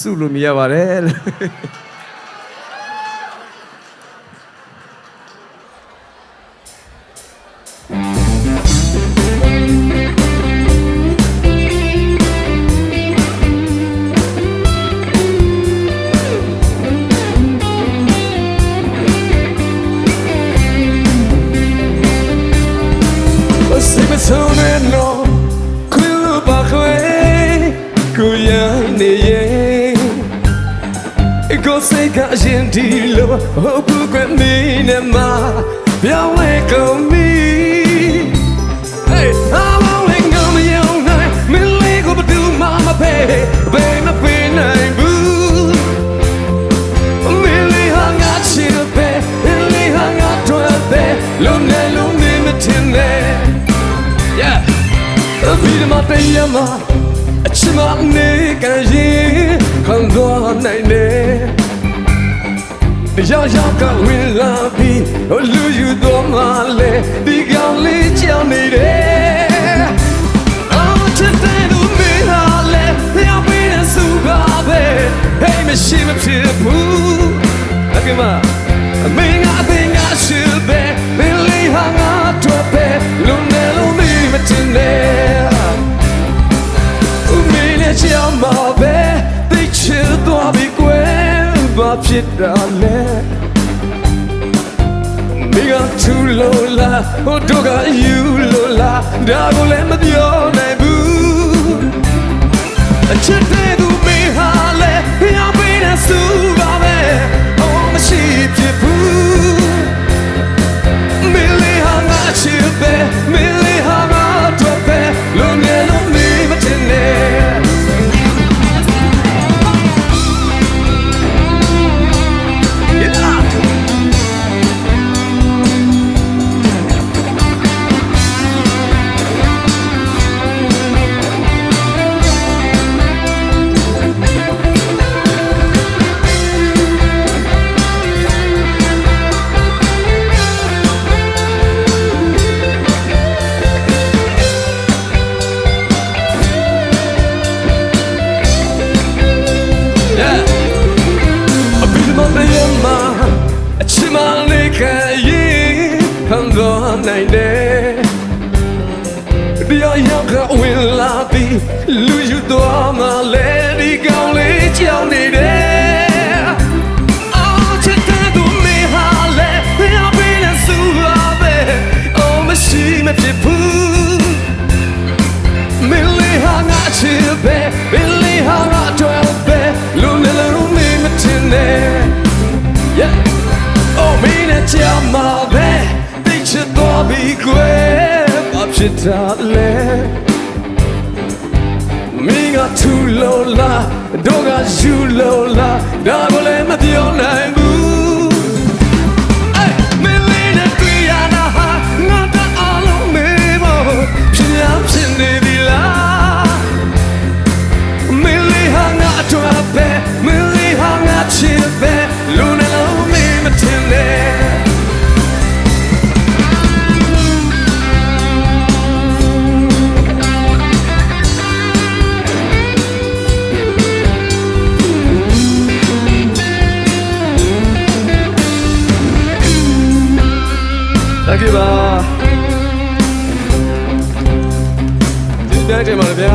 စုလို့မြရပါ ကိုစိတ်ကအရင်ဒီလိုဟုတ်ဘူးကွနေနဲ့မှာပြောင်းလဲကုန်ပြီ Hey, I'm only gonna you know me legal but do mama pay baby me နိုင်ဘူး Me le hang out chill be me le hang out drive be လုံးနေလုံးနေမတင်နဲ့ Yeah အဘိဓမ္မာတရားမှာအချစ်မနေကရင်ခံသွားနိုင်တယ် ရောက်ရောက်ကဝင်လာပြီးလူယူတော့မှလေဒီကောင်လေးကြောင်နေတယ်အော်ချစ်တဲ့လူမင်းဟာလေရောက်ပြီးတဲ့စုပါပဲ Hey မရှိမဖြစ်ဘူးအကမအမင်း ဖြစ်တာလဲမိကသူလို့လားဟိုတို့ကယူလို့လား မ္မာတရားမှာအချစ်မလေးခံရင်ခံသွားနိုင်တယ်တရားရောက်ကဝင်လာပြီးလူယူသွားမှလဲဒီကောင်းလေးကြောင်နေတယ်အော်ချစ်တဲ့သူမင်းဟာလဲရောက်ပြီးတဲ့စူပါပဲအော်မရှိမဖြစ်ဘူးမင်းလေးဟာငါချစ်ပဲမင်းလေးဟာ ဖြစ်တာလဲမင်းကသူလိုလားတော့ကယူလိုလားဒါကိုလည်းမပြောနိုင် Thank you ပါဒီတိုင်းတယ်မှာဗျာ